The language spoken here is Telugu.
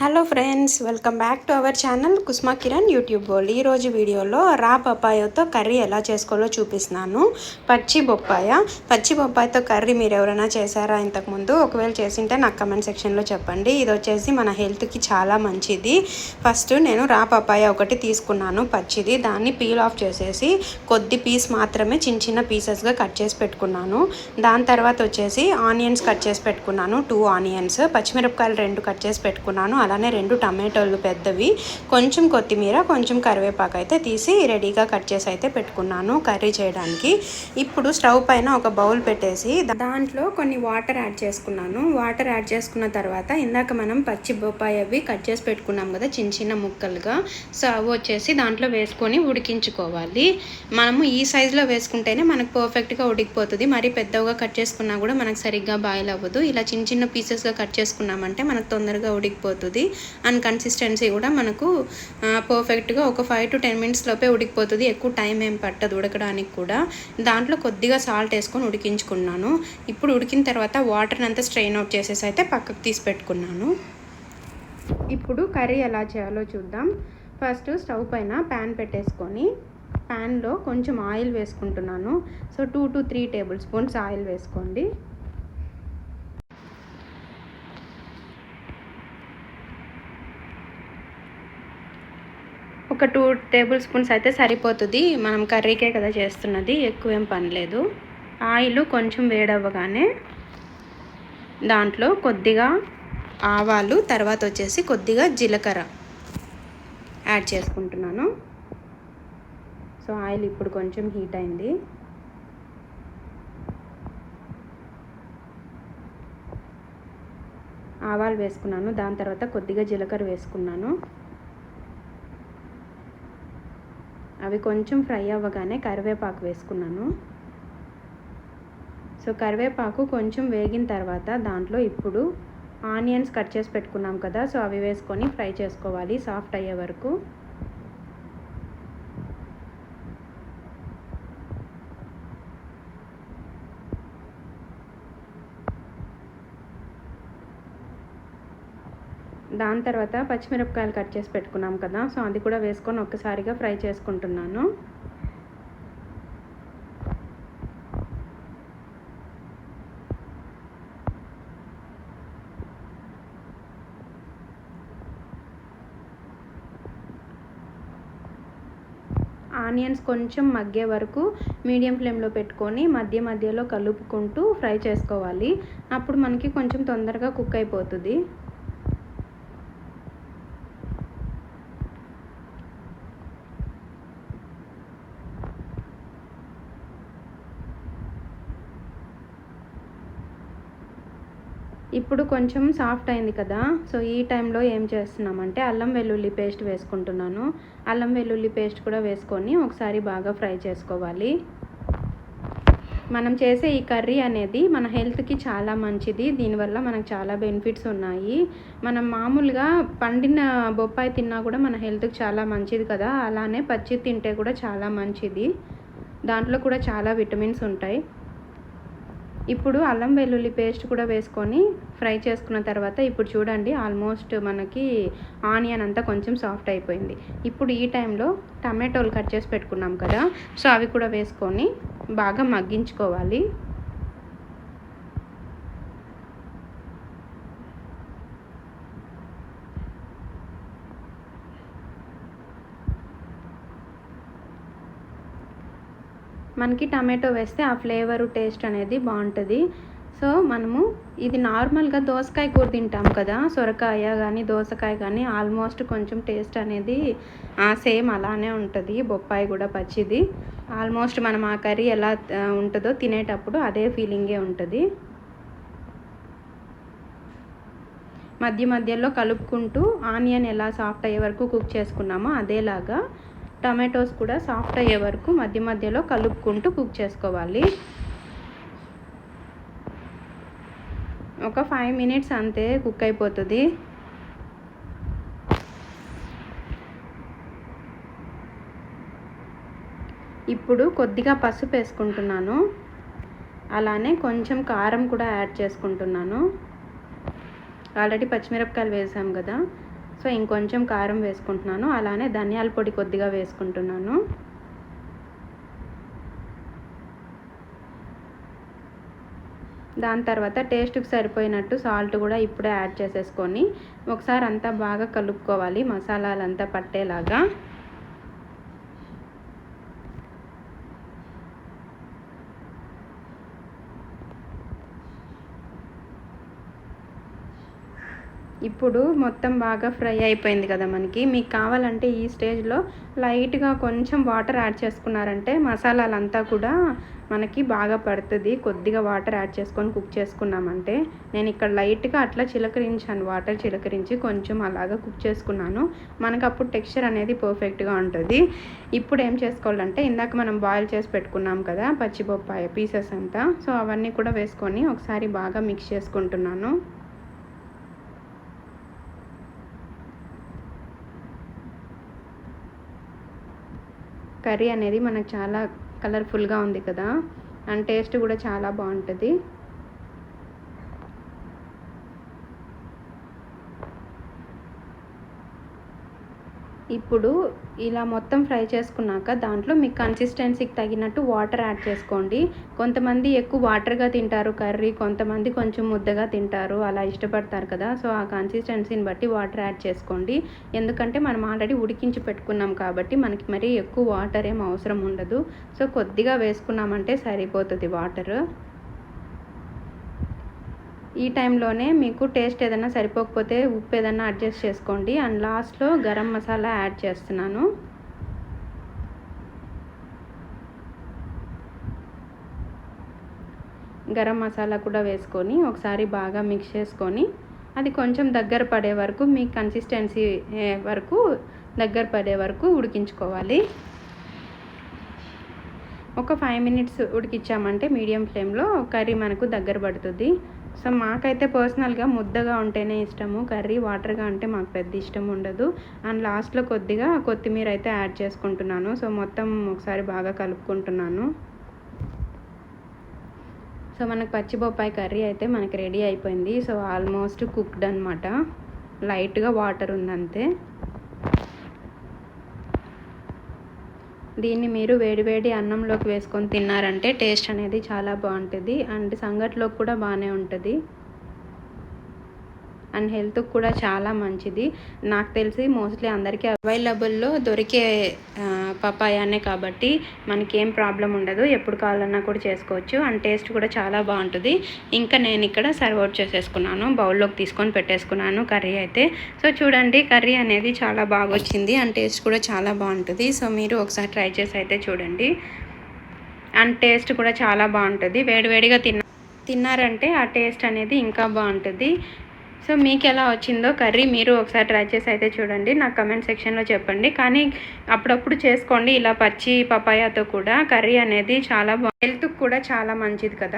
Hello friends welcome back to our channel Kusma Kiran YouTube world ఈరోజు వీడియోలో రా పప్పాయతో కర్రీ ఎలా చేసుకోవాలో చూపిస్తున్నాను. పచ్చి బొప్పాయ. పచ్చి బొప్పాయతో కర్రీ మీరు ఎవరైనా చేశారా ఇంతకుముందు? ఒకవేళ చేసింటే నాకు కమెంట్ సెక్షన్లో చెప్పండి. ఇది వచ్చేసి మన హెల్త్కి చాలా మంచిది. ఫస్ట్ నేను రా పప్పాయ ఒకటి తీసుకున్నాను పచ్చిది. దాన్ని పీల్ ఆఫ్ చేసేసి కొద్ది పీస్ మాత్రమే చిన్న చిన్న పీసెస్గా కట్ చేసి పెట్టుకున్నాను. దాని తర్వాత వచ్చేసి ఆనియన్స్ కట్ చేసి పెట్టుకున్నాను టూ ఆనియన్స్ పచ్చిమిరపకాయలు రెండు కట్ చేసి పెట్టుకున్నాను అలానే రెండు టమాటోలు పెద్దవి కొంచెం కొత్తిమీర కొంచెం కరివేపాకు అయితే తీసి రెడీగా కట్ చేసి అయితే పెట్టుకున్నాను కర్రీ చేయడానికి. ఇప్పుడు స్టవ్ పైన ఒక బౌల్ పెట్టేసి దాంట్లో కొన్ని వాటర్ యాడ్ చేసుకున్నాను. వాటర్ యాడ్ చేసుకున్న తర్వాత ఇందాక మనం పచ్చి బొప్పాయి అవి కట్ చేసి పెట్టుకున్నాం కదా చిన్న చిన్న ముక్కలుగా. సో అవి వచ్చేసి దాంట్లో వేసుకొని ఉడికించుకోవాలి. మనము ఈ సైజులో వేసుకుంటేనే మనకు పర్ఫెక్ట్గా ఉడికిపోతుంది. మరి పెద్దగా కట్ చేసుకున్నా కూడా మనకు సరిగ్గా బాయిల్ అవ్వదు. ఇలా చిన్న చిన్న పీసెస్గా కట్ చేసుకున్నామంటే మనకు తొందరగా ఉడికిపోతుంది. అండ్ కన్సిస్టెన్సీ కూడా మనకు పర్ఫెక్ట్గా ఒక ఫైవ్ టు టెన్ మినిట్స్ లోపే ఉడికిపోతుంది. ఎక్కువ టైం ఏం పట్టదు ఉడకడానికి కూడా. దాంట్లో కొద్దిగా సాల్ట్ వేసుకొని ఉడికించుకున్నాను. ఇప్పుడు ఉడికిన తర్వాత వాటర్ని అంతా స్ట్రెయిన్ అవుట్ చేసేసి అయితే పక్కకు తీసి పెట్టుకున్నాను. ఇప్పుడు కర్రీ ఎలా చేయాలో చూద్దాం. ఫస్ట్ స్టవ్ పైన ప్యాన్ పెట్టేసుకొని ప్యాన్లో కొంచెం ఆయిల్ వేసుకుంటున్నాను. So two to three tablespoons oil వేసుకోండి. ఒక టూ టేబుల్ స్పూన్స్ అయితే సరిపోతుంది. మనం కర్రీకే కదా చేస్తున్నది. ఎక్కువ ఏం పని లేదు. ఆయిల్ కొంచెం వేడవ్వగానే దాంట్లో కొద్దిగా ఆవాలు తర్వాత వచ్చేసి కొద్దిగా జీలకర్ర యాడ్ చేసుకుంటున్నాను. సో ఆయిల్ ఇప్పుడు కొంచెం హీట్ అయింది. ఆవాలు వేసుకున్నాను. దాని తర్వాత కొద్దిగా జీలకర్ర వేసుకున్నాను. అవి కొంచెం ఫ్రై అవ్వగానే కరివేపాకు వేసుకున్నాను. సో కరివేపాకు కొంచెం వేగిన తర్వాత దాంట్లో ఇప్పుడు ఆనియన్స్ కట్ చేసి పెట్టుకున్నాం కదా సో అవి వేసుకొని ఫ్రై చేసుకోవాలి సాఫ్ట్ అయ్యే వరకు. దాని తర్వాత పచ్చిమిరపకాయలు కట్ చేసి పెట్టుకున్నాం కదా సో అది కూడా వేసుకొని ఒక్కసారిగా ఫ్రై చేసుకుంటున్నాను. ఆనియన్స్ కొంచెం మగ్గే వరకు మీడియం ఫ్లేమ్లో పెట్టుకొని మధ్య మధ్యలో కలుపుకుంటూ ఫ్రై చేసుకోవాలి. అప్పుడు మనకి కొంచెం తొందరగా కుక్ అయిపోతుంది. ఇప్పుడు కొంచెం సాఫ్ట్ అయింది కదా సో ఈ టైంలో ఏం చేస్తున్నామంటే అల్లం వెల్లుల్లి పేస్ట్ వేసుకుంటున్నాను. అల్లం వెల్లుల్లి పేస్ట్ కూడా వేసుకొని ఒకసారి బాగా ఫ్రై చేసుకోవాలి. మనం చేసే ఈ కర్రీ అనేది మన హెల్త్కి చాలా మంచిది దీనివల్ల మనకు చాలా బెనిఫిట్స్ ఉన్నాయి. మనం మామూలుగా పండిన బొప్పాయి తిన్నా కూడా మన హెల్త్కి చాలా మంచిది కదా అలానే పచ్చి తింటే కూడా చాలా మంచిది. దాంట్లో కూడా చాలా విటమిన్స్ ఉంటాయి. ఇప్పుడు అల్లం వెల్లుల్లి పేస్ట్ కూడా వేసుకొని ఫ్రై చేసుకున్న తర్వాత ఇప్పుడు చూడండి ఆల్మోస్ట్ మనకి ఆనియన్ అంతా కొంచెం సాఫ్ట్ అయిపోయింది. ఇప్పుడు ఈ టైంలో టమాటోలు కట్ చేసి పెట్టుకున్నాం కదా సో అవి కూడా వేసుకొని బాగా మగ్గించుకోవాలి. మనకి టమాటో వేస్తే ఆ ఫ్లేవరు టేస్ట్ అనేది బాగుంటుంది. సో మనము ఇది నార్మల్గా దోసకాయ కూర తింటాం కదా సొరకాయ కానీ దోసకాయ కానీ ఆల్మోస్ట్ కొంచెం టేస్ట్ అనేది సేమ్ అలానే ఉంటుంది బొప్పాయి కూడా పచ్చిది. ఆల్మోస్ట్ మనం ఆ కర్రీ ఎలా ఉంటుందో తినేటప్పుడు అదే ఫీలింగే ఉంటుంది. మధ్య మధ్యలో కలుపుకుంటూ ఆనియన్ ఎలా సాఫ్ట్ అయ్యే వరకు కుక్ చేసుకున్నామో అదేలాగా టమాటోస్ కూడా సాఫ్ట్ అయ్యే వరకు మధ్య మధ్యలో కలుపుకుంటూ కుక్ చేసుకోవాలి. ఒక ఫైవ్ మినిట్స్ అంతే కుక్ అయిపోతుంది. ఇప్పుడు కొద్దిగా పసుపు వేసుకుంటున్నాను. అలానే కొంచెం కారం కూడా యాడ్ చేసుకుంటున్నాను. ఆల్రెడీ పచ్చిమిరపకాయలు వేసాం కదా. సో ఇంకొంచెం కారం వేసుకుంటున్నాను. అలానే ధనియాల పొడి కొద్దిగా వేసుకుంటున్నాను. దాని తర్వాత టేస్ట్కి సరిపోయినట్టు సాల్ట్ కూడా ఇప్పుడే యాడ్ చేసేసుకొని ఒకసారి అంతా బాగా కలుపుకోవాలి మసాలాలంతా పట్టేలాగా. ఇప్పుడు మొత్తం బాగా ఫ్రై అయిపోయింది కదా మనకి. మీకు కావాలంటే ఈ స్టేజ్లో లైట్గా కొంచెం వాటర్ యాడ్ చేసుకున్నారంటే మసాలాలంతా కూడా మనకి బాగా పడుతుంది. కొద్దిగా వాటర్ యాడ్ చేసుకొని కుక్ చేసుకున్నామంటే నేను ఇక్కడ లైట్గా అట్లా చిలకరించాను. వాటర్ చిలకరించి కొంచెం అలాగా కుక్ చేసుకున్నాను. మనకు అప్పుడు టెక్స్చర్ అనేది పర్ఫెక్ట్గా ఉంటుంది. ఇప్పుడు ఏం చేసుకోవాలంటే ఇందాక మనం బాయిల్ చేసి పెట్టుకున్నాం కదా పచ్చిబొప్పాయ పీసెస్ అంతా. సో అవన్నీ కూడా వేసుకొని ఒకసారి బాగా మిక్స్ చేసుకుంటున్నాను. కర్రీ అనేది మనకు చాలా కలర్ఫుల్గా ఉంది కదా. అండ్ టేస్ట్ కూడా చాలా బాగుంటుంది. ఇప్పుడు ఇలా మొత్తం ఫ్రై చేసుకున్నాక దాంట్లో మీ కన్సిస్టెన్సీకి తగినట్టు వాటర్ యాడ్ చేసుకోండి. కొంతమంది ఎక్కువ వాటర్గా తింటారు కర్రీ కొంతమంది కొంచెం ముద్దగా తింటారు అలా ఇష్టపడతారు కదా. సో ఆ కన్సిస్టెన్సీని బట్టి వాటర్ యాడ్ చేసుకోండి. ఎందుకంటే మనం ఆల్రెడీ ఉడికించి పెట్టుకున్నాం కాబట్టి మనకి మరీ ఎక్కువ వాటర్ ఏం అవసరం ఉండదు. సో కొద్దిగా వేసుకున్నామంటే సరిపోతుంది వాటర్ ఈ టైంలోనే మీకు టేస్ట్ ఏదైనా సరిపోకపోతే ఉప్పు ఏదైనా అడ్జస్ట్ చేసుకోండి. అండ్ లాస్ట్లో గరం మసాలా యాడ్ చేస్తున్నాను. గరం మసాలా కూడా వేసుకొని ఒకసారి బాగా మిక్స్ చేసుకొని అది కొంచెం దగ్గర పడే వరకు మీ కన్సిస్టెన్సీ వరకు దగ్గర పడే వరకు ఉడికించుకోవాలి. ఒక ఫైవ్ మినిట్స్ ఉడికిచ్చామంటే మీడియం ఫ్లేమ్లో కర్రీ మనకు దగ్గర పడుతుంది. సో మాకైతే పర్సనల్గా ముద్దగా ఉంటేనే ఇష్టము కర్రీ వాటర్గా అంటే మాకు పెద్ద ఇష్టం ఉండదు. అండ్ లాస్ట్లో కొద్దిగా కొత్తిమీర అయితే యాడ్ చేసుకుంటున్నాను. సో మొత్తం ఒకసారి బాగా కలుపుకుంటున్నాను. సో మనకు పచ్చి బొప్పాయి కర్రీ అయితే మనకి రెడీ అయిపోయింది. సో ఆల్మోస్ట్ కుక్డ్ అనమాట లైట్గా వాటర్ ఉందంతే. దీన్ని మీరు వేడివేడి అన్నంలోకి వేసుకొని తిన్నారంటే టేస్ట్ అనేది చాలా బాగుంటుంది అండ్ సంగట్లోకి కూడా బాగానే ఉంటుంది. అండ్ హెల్త్కి కూడా చాలా మంచిది. నాకు తెలిసి మోస్ట్లీ అందరికీ అవైలబుల్లో దొరికే పపాయానే కాబట్టి మనకి ఏం ప్రాబ్లం ఉండదు. ఎప్పుడు కావాలన్నా కూడా చేసుకోవచ్చు. అండ్ టేస్ట్ కూడా చాలా బాగుంటుంది. ఇంకా నేను ఇక్కడ సర్వ్ అవుట్ చేసేసుకున్నాను. బౌల్లోకి తీసుకొని పెట్టేసుకున్నాను కర్రీ అయితే. సో చూడండి కర్రీ అనేది చాలా బాగా వచ్చింది అండ్ టేస్ట్ కూడా చాలా బాగుంటుంది. సో మీరు ఒకసారి ట్రై చేసి అయితే చూడండి. అండ్ టేస్ట్ కూడా చాలా బాగుంటుంది. వేడివేడిగా తిన్న తిన్నారంటే ఆ టేస్ట్ అనేది ఇంకా బాగుంటుంది. సో మీకు ఎలా వచ్చిందో కర్రీ మీరు ఒకసారి ట్రై చేసి అయితే చూడండి. నాకు కమెంట్ సెక్షన్లో చెప్పండి. కానీ అప్పుడప్పుడు చేసుకోండి. ఇలా పచ్చి పపాయాతో కూడా కర్రీ అనేది చాలా బా హెల్త్కి కూడా చాలా మంచిది కదా.